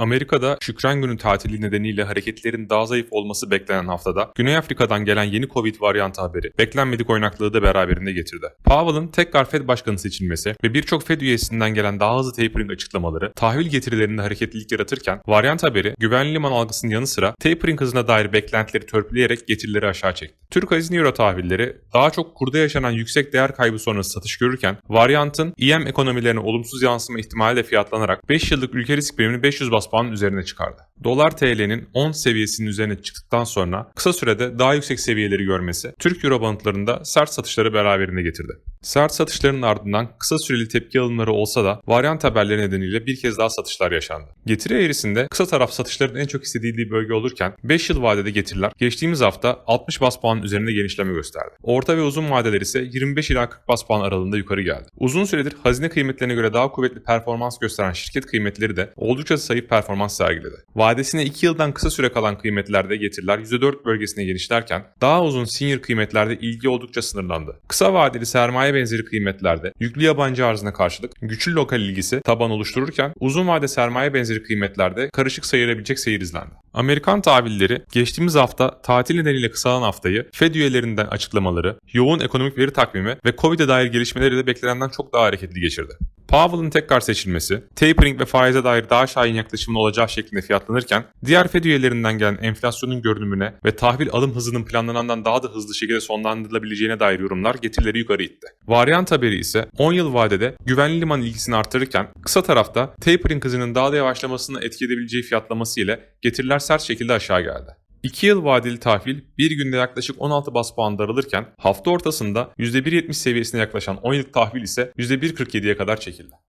Amerika'da Şükran Günü tatili nedeniyle hareketlerin daha zayıf olması beklenen haftada Güney Afrika'dan gelen yeni Covid varyantı haberi beklenmedik oynaklığı da beraberinde getirdi. Powell'ın tekrar Fed başkanı seçilmesi ve birçok Fed üyesinden gelen daha hızlı tapering açıklamaları tahvil getirilerinde hareketlilik yaratırken varyant haberi güvenli liman algısının yanı sıra tapering hızına dair beklentileri törpüleyerek getirileri aşağı çekti. Türk Hazine Euro tahvilleri daha çok kurda yaşanan yüksek değer kaybı sonrası satış görürken varyantın EM ekonomilerine olumsuz yansıma ihtimali de fiyatlanarak 5 yıllık ülke risk primini 500 bas puanın üzerine çıkardı. Dolar TL'nin 10 seviyesinin üzerine çıktıktan sonra kısa sürede daha yüksek seviyeleri görmesi Türk Euro bantlarında sert satışları beraberinde getirdi. Sert satışların ardından kısa süreli tepki alımları olsa da varyant haberleri nedeniyle bir kez daha satışlar yaşandı. Getiri eğrisinde kısa taraf satışların en çok hissedildiği bölge olurken 5 yıl vadede getiriler geçtiğimiz hafta 60 bas puan üzerinde genişleme gösterdi. Orta ve uzun vadeler ise 25 ila 40 bas puan aralığında yukarı geldi. Uzun süredir hazine kıymetlerine göre daha kuvvetli performans gösteren şirket kıymetleri de oldukça zayıf performans sergiledi. Vadesine 2 yıldan kısa süre kalan kıymetlerde getiriler %4 bölgesine genişlerken daha uzun senior kıymetlerde ilgi oldukça sınırlandı. Kısa vadeli sermaye benzeri kıymetlerde yüklü yabancı arzına karşılık güçlü lokal ilgisi taban oluştururken uzun vade sermaye benzeri kıymetlerde karışık sayılabilecek seyir izlendi. Amerikan tahvilleri geçtiğimiz hafta tatil nedeniyle kısalan haftayı Fed üyelerinden açıklamaları, yoğun ekonomik veri takvimi ve Covid'e dair gelişmeleriyle beklenenden çok daha hareketli geçirdi. Powell'ın tekrar seçilmesi, tapering ve faize dair daha şahin yaklaşımın olacağı şeklinde fiyatlanırken, diğer Fed üyelerinden gelen enflasyonun görünümüne ve tahvil alım hızının planlanandan daha da hızlı şekilde sonlandırılabileceğine dair yorumlar getirileri yukarı itti. Varyant haberi ise 10 yıl vadede güvenli liman ilgisini artırırken, kısa tarafta tapering hızının daha da yavaşlamasını etki edebileceği fiyatlaması ile getiriler sert şekilde aşağı geldi. 2 yıl vadeli tahvil bir günde yaklaşık 16 bas puan daralırken hafta ortasında %1.70 seviyesine yaklaşan 10 yıllık tahvil ise %1.47'ye kadar çekildi.